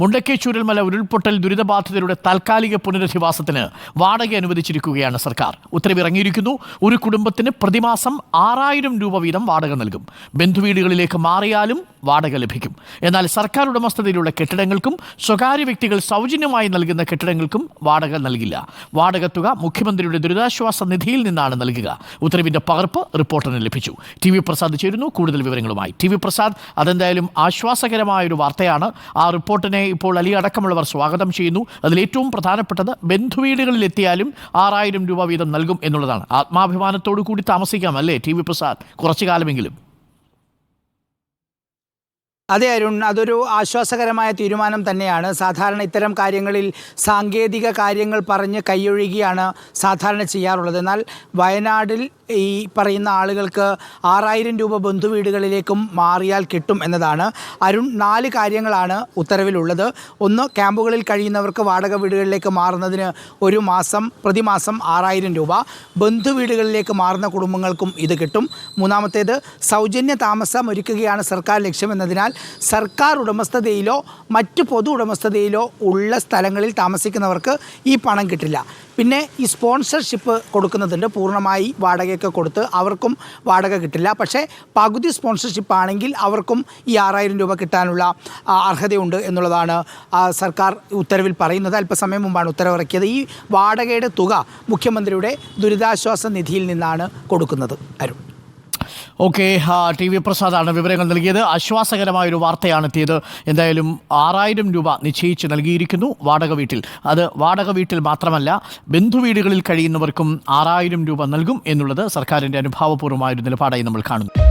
മുണ്ടക്കൈ ചൂരൽമല ഉരുൾപൊട്ടൽ ദുരിതബാധിതരുടെ താൽക്കാലിക പുനരധിവാസത്തിന് വാടക അനുവദിച്ചിരിക്കുകയാണ് സർക്കാർ. ഉത്തരവിറങ്ങിയിരിക്കുന്നു ഒരു കുടുംബത്തിന് പ്രതിമാസം ആറായിരം രൂപ വീതം വാടക നൽകും. ബന്ധുവീടുകളിലേക്ക് മാറിയാലും വാടക ലഭിക്കും. എന്നാൽ സർക്കാർ ഉടമസ്ഥതയിലുള്ള കെട്ടിടങ്ങൾക്കും സ്വകാര്യ വ്യക്തികൾ സൗജന്യമായി നൽകുന്ന കെട്ടിടങ്ങൾക്കും വാടക നൽകില്ല. വാടക തുക മുഖ്യമന്ത്രിയുടെ ദുരിതാശ്വാസ നിധിയിൽ നിന്നാണ് നൽകുക. ഉത്തരവിന്റെ പകർപ്പ് റിപ്പോർട്ടറിന് ലഭിച്ചു. ടി വി പ്രസാദ് ചേരുന്നു. കൂടുതൽ വിവരങ്ങളുമായി ടി വി പ്രസാദ്. അതെന്തായാലും ആശ്വാസകരമായ ഒരു വാർത്തയാണ്. ആ റിപ്പോർട്ടിനെ ഇപ്പോൾ അലി അടക്കമുള്ളവർ സ്വാഗതം ചെയ്യുന്നു. അതിൽ ഏറ്റവും പ്രധാനപ്പെട്ടത് ബന്ധുവീടുകളിലെത്തിയാലും ആറായിരം രൂപ വീതം നൽകും എന്നുള്ളതാണ്. ആത്മാഭിമാനത്തോടു കൂടി താമസിക്കാം അല്ലേ ടി വി പ്രസാദ്? കുറച്ചു കാലമെങ്കിലും. അതെ അരുൺ അതൊരു ആശ്വാസകരമായ തീരുമാനം തന്നെയാണ്. സാധാരണ ഇത്തരം കാര്യങ്ങളിൽ സാങ്കേതിക കാര്യങ്ങൾ പറഞ്ഞ് കൈയൊഴുകിയാണ് സാധാരണ ചെയ്യാറുള്ളത്. എന്നാൽ വയനാടിൽ ഈ പറയുന്ന ആളുകൾക്ക് ആറായിരം രൂപ ബന്ധുവീടുകളിലേക്കും മാറിയാൽ കിട്ടും എന്നതാണ്. അരുൺ നാല് കാര്യങ്ങളാണ് ഉത്തരവിലുള്ളത്. ഒന്ന് ക്യാമ്പുകളിൽ കഴിയുന്നവർക്ക് വാടക വീടുകളിലേക്ക് മാറുന്നതിന് ഒരു മാസം പ്രതിമാസം ആറായിരം രൂപ. ബന്ധുവീടുകളിലേക്ക് മാറുന്ന കുടുംബങ്ങൾക്കും ഇത് കിട്ടും. മൂന്നാമത്തേത് സൗജന്യ താമസം ഒരുക്കുകയാണ് സർക്കാർ ലക്ഷ്യമെന്നതിനാൽ സർക്കാർ ഉടമസ്ഥതയിലോ മറ്റ് പൊതു ഉടമസ്ഥതയിലോ ഉള്ള സ്ഥലങ്ങളിൽ താമസിക്കുന്നവർക്ക് ഈ പണം കിട്ടില്ല. പിന്നെ ഈ സ്പോൺസർഷിപ്പ് കൊടുക്കുന്നതുണ്ട് പൂർണമായി വാടകയൊക്കെ കൊടുത്ത് അവർക്കും വാടക കിട്ടില്ല. പക്ഷേ പകുതി സ്പോൺസർഷിപ്പ് ആണെങ്കിൽ അവർക്കും ഈ ആറായിരം രൂപ കിട്ടാനുള്ള അർഹതയുണ്ട് എന്നുള്ളതാണ് സർക്കാർ ഉത്തരവിൽ പറയുന്നത്. അല്പസമയം മുമ്പാണ് ഉത്തരവിറക്കിയത്. ഈ വാടകയുടെ തുക മുഖ്യമന്ത്രിയുടെ ദുരിതാശ്വാസ നിധിയിൽ നിന്നാണ് കൊടുക്കുന്നത്. അരുൺ. ഓക്കെ ടി വി പ്രസാദാണ് വിവരങ്ങൾ നൽകിയത്. ആശ്വാസകരമായ ഒരു വാർത്തയാണ് എത്തിയത് എന്തായാലും ആറായിരം രൂപ നിശ്ചയിച്ച് നൽകിയിരിക്കുന്നു വാടക വീട്ടിൽ. അത് വാടക വീട്ടിൽ മാത്രമല്ല ബന്ധുവീടുകളിൽ കഴിയുന്നവർക്കും ആറായിരം രൂപ നൽകും എന്നുള്ളത് സർക്കാരിന്റെ അനുഭാവപൂർവമായ ഒരു നിലപാടായി നമ്മൾ കാണുന്നു.